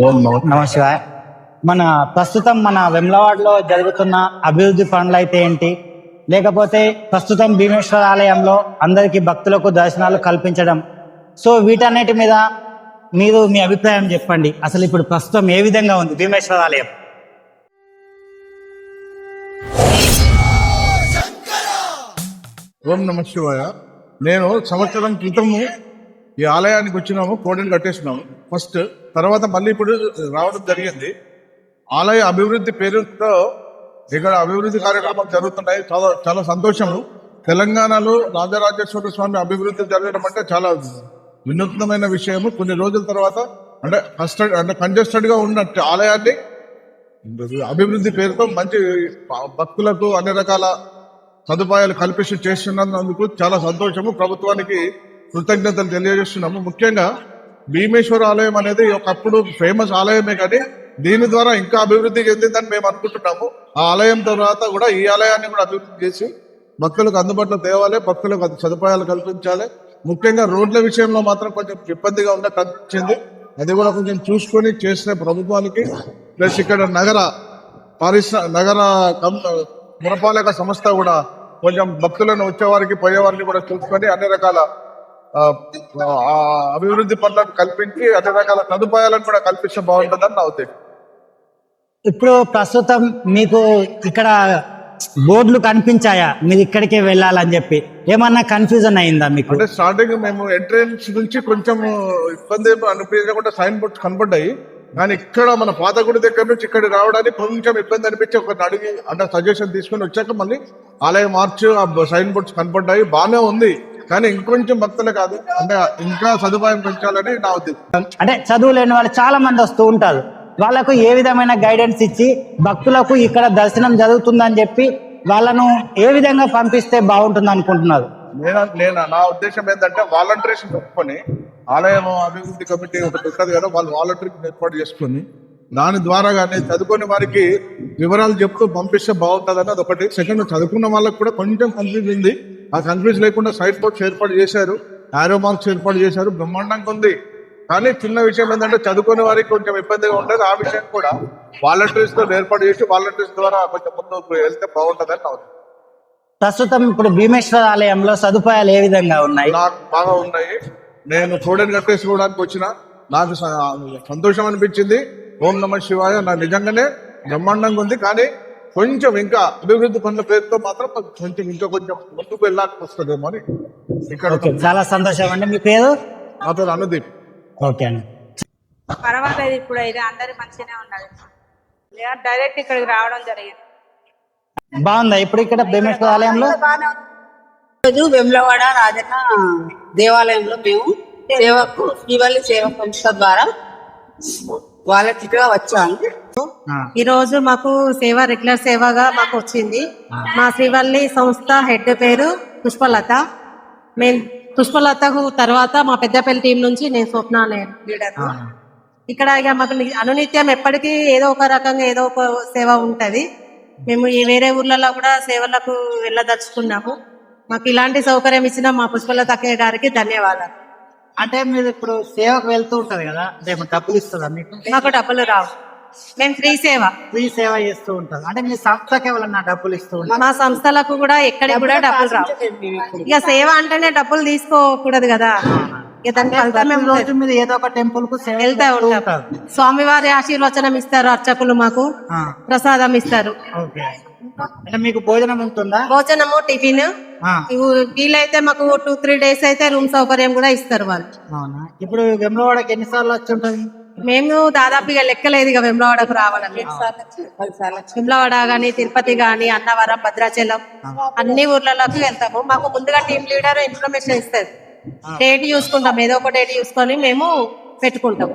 ఓం నమో. నమశివాయ మన ప్రస్తుతం మన వెమ్లవాడలో జరుగుతున్న అభివృద్ధి పనులు అయితే ఏంటి? లేకపోతే ప్రస్తుతం భీమేశ్వర ఆలయంలో అందరికీ భక్తులకు దర్శనాలు కల్పించడం. సో వీటన్నిటి మీద మీరు మీ అభిప్రాయం చెప్పండి. అసలు ఇప్పుడు ప్రస్తుతం ఏ విధంగా ఉంది భీమేశ్వర ఆలయం? ఓం నమ శివాయ. నేను సంవత్సరం క్రితము ఈ ఆలయానికి వచ్చినాము కోడలు కట్టేసినాము. ఫస్ట్ తర్వాత మళ్ళీ ఇప్పుడు రావడం జరిగింది. ఆలయ అభివృద్ధి పేరుతో ఇక్కడ అభివృద్ధి కార్యక్రమాలు జరుగుతున్నాయి. చాలా చాలా సంతోషము. తెలంగాణలో రాజరాజేశ్వర స్వామి అభివృద్ధి జరగడం అంటే చాలా వినూత్నమైన విషయము. కొన్ని రోజుల తర్వాత అంటే కస్టడ్ అంటే కంజెస్టెడ్గా ఉన్నట్టు ఆలయాన్ని అభివృద్ధి పేరుతో మంచి భక్తులకు అన్ని రకాల సదుపాయాలు కల్పించి చేస్తున్నందుకు చాలా సంతోషము. ప్రభుత్వానికి కృతజ్ఞతలు తెలియజేస్తున్నాము. ముఖ్యంగా భీమేశ్వర ఆలయం అనేది ఒకప్పుడు ఫేమస్ ఆలయమే కానీ దీని ద్వారా ఇంకా అభివృద్ధి చెందిందని మేము అనుకుంటున్నాము. ఆ ఆలయం తర్వాత కూడా ఈ ఆలయాన్ని కూడా అభివృద్ధి చేసి భక్తులకు అందుబాటులో తేవాలి భక్తులకు సదుపాయాలు కల్పించాలి. ముఖ్యంగా రోడ్ల విషయంలో మాత్రం కొంచెం ఇబ్బందిగా ఉన్న కనిపించింది అది కూడా కొంచెం చూసుకొని చేసిన ప్రభుత్వానికి. ప్లస్ ఇక్కడ నగర పారిశ్ర నగర పురపాలక సంస్థ కూడా కొంచెం భక్తులను వచ్చేవారికి పోయేవారికి కూడా చూసుకొని అన్ని రకాల అభివృద్ధి పనులను కల్పించి అన్ని రకాల సదుపాయాలను కూడా కల్పిస్తే బాగుంటుందని నా ఉద్దేశం. ఇప్పుడు ప్రస్తుతం మీకు ఇక్కడ బోర్డులు కనిపించాయా? మీరు ఇక్కడికే వెళ్ళాలని చెప్పి. ఏమన్నా కన్ఫ్యూజన్ అయిందా మీకు? అంటే స్టార్టింగ్ మేము ఎంట్రన్స్ నుంచి కొంచెం ఇబ్బంది అనిపించకుండా సైన్ బోర్డ్స్ కనపడ్డాయి కానీ ఇక్కడ మన పాత గుడి దగ్గర నుంచి ఇక్కడ రావడానికి కొంచెం ఇబ్బంది అనిపించి ఒక అడిగి అంటే సజెషన్ తీసుకొని వచ్చాక మళ్ళీ ఆలయం మార్చ్ ఆ సైన్ బోర్డ్స్ కనపడ్డాయి బాగానే ఉంది. కానీ ఇంకొంచెం భక్తులు కాదు. అంటే ఇంకా సదుపాయం పెంచాలని నా ఉద్దేశం. అంటే చదువు లేని వాళ్ళు చాలా మంది వస్తూ ఉంటారు. వాళ్ళకు ఏ విధమైన గైడెన్స్ ఇచ్చి భక్తులకు ఇక్కడ దర్శనం జరుగుతుందని చెప్పి వాళ్ళను ఏ విధంగా పంపిస్తే బాగుంటుంది అనుకుంటున్నారు? నేను నేను నా ఉద్దేశం ఏంటంటే వాలంటీర్స్ పెట్టుకొని ఆలయం అభివృద్ధి కమిటీ ఒకటి ఉంటుంది కదా వాళ్ళు వాలంటీర్స్ ఏర్పాటు చేసుకొని దాని ద్వారా కానీ చదువుకునే వారికి వివరాలు చెప్తూ పంపిస్తే బాగుంటుంది అది ఒకటి సెకండ్ చదువుకున్న వాళ్ళకి కూడా కొంచెం కన్ఫ్యూజ్ ఉంది. ఆ కన్ఫ్యూజ్ లేకుండా సైడ్ బోర్డ్స్ ఏర్పాటు చేశారు. ఆరో మార్క్స్ ఏర్పాటు చేశారు. బ్రహ్మాండంగా ఉంది. కానీ చిన్న విషయం ఏంటంటే చదువుకునే వారికి కొంచెం ఇబ్బందిగా ఉంటుంది ఆ విషయం కూడా వాలంటీర్స్తో ఏర్పాటు చేసి వాలంటీర్స్ ద్వారా కొంచెం ముందుకు వెళ్తే బాగుంటుందని ఉద్దేశం. ప్రస్తుతం ఇప్పుడు భీమేశ్వర ఆలయంలో సదుపాయాలు ఏ విధంగా ఉన్నాయి? నాకు బాగా ఉన్నాయి. నేను చూడని కట్టేసుకోవడానికి వచ్చిన. నాకు సంతోషం అనిపించింది. ఓం నమ శివాయ. నా నిజంగానే బ్రహ్మాండంగా ఉంది. కానీ కొంచెం ఇంకా అభివృద్ధి పనుల పేరుతో మాత్రం కొంచెం ఇంకా కొంచెం ముందుకు వెళ్ళాల్సి వస్తుందేమో అని ఇక్కడ చాలా సంతోషం అండి. మీ పేరు? నా పేరు అనుదీప్. ఓకే అండి. పర్వాలేదు ఇప్పుడు అయితే అందరు మంచిగానే ఉన్నారు. లేదా డైరెక్ట్ ఇక్కడికి రావడం జరిగింది. బాగుందా? ఇప్పుడు ఇక్కడ భీమేశ్వర ఆలయంలో? రోజు వెమ్లవాడ రాజన్న దేవాలయంలో మేము సేవకు శ్రీవల్లి సేవ సంస్థ ద్వారా వాలంటీర్గా వచ్చాము. ఈ రోజు మాకు సేవ రెగ్యులర్ సేవగా మాకు వచ్చింది. మా శ్రీవల్లి సంస్థ హెడ్ పేరు పుష్పలత. మేము పుష్పలతకు తర్వాత మా పెద్దపల్లి టీం నుంచి నేను స్వప్న లీడర్. ఇక్కడ ఇక మాకు అనునిత్యం ఎప్పటికీ ఏదో ఒక రకంగా ఏదో ఒక సేవ ఉంటది. మేము ఈ వేరే ఊర్లలో కూడా సేవలకు వెళ్ళదలుచుకున్నాము. మాకు ఇలాంటి సౌకర్యం ఇచ్చిన మా పుష్పలత అక్కయ్య గారికి ధన్యవాదాలు. అంటే మీరు ఇప్పుడు సేవకు వెళ్తూ ఉంటారు కదా? డబ్బులు ఇస్తుందా మీకు? మాకు డబ్బులు రావు. మేము ఫ్రీ సేవ. ఫ్రీ సేవ చేస్తూ ఉంటారు అంటే మీ సంస్థకి ఎవరన్నా డబ్బులు ఇస్తూ ఉంటారు? మా సంస్థలకు కూడా ఎక్కడికి కూడా డబ్బులు రావు. ఇక సేవ అంటేనే డబ్బులు తీసుకోకూడదు కదా. రోజు ఏదో ఒక టెంపుల్కు వెళ్తా ఉంటాం. స్వామివారి ఆశీర్వచనం ఇస్తారు అర్చకులు మాకు. ప్రసాదం ఇస్తారు. అంటే మీకు భోజనం ఉంటుందా? భోజనము టిఫిన్. వీలైతే మాకు టూ త్రీ డేస్ అయితే రూమ్ సౌకర్యం కూడా ఇస్తారు వాళ్ళు. ఇప్పుడు వెమ్రవాడకి ఎన్నిసార్లు వచ్చి ఉంటుంది? మేము దాదాపు ఇక లెక్కలేదు ఇక వెమ్లవాడకు రావడం వెమ్లవాడ గాని తిరుపతి గాని అన్నవరం భద్రాచలం అన్ని ఊర్లలోకి వెళ్తాము. మాకు ముందుగా టీం లీడర్ ఇన్ఫర్మేషన్ ఇస్తారు. డేట్ చూసుకుంటాం. ఏదో ఒక డేట్ చూసుకొని మేము పెట్టుకుంటాం.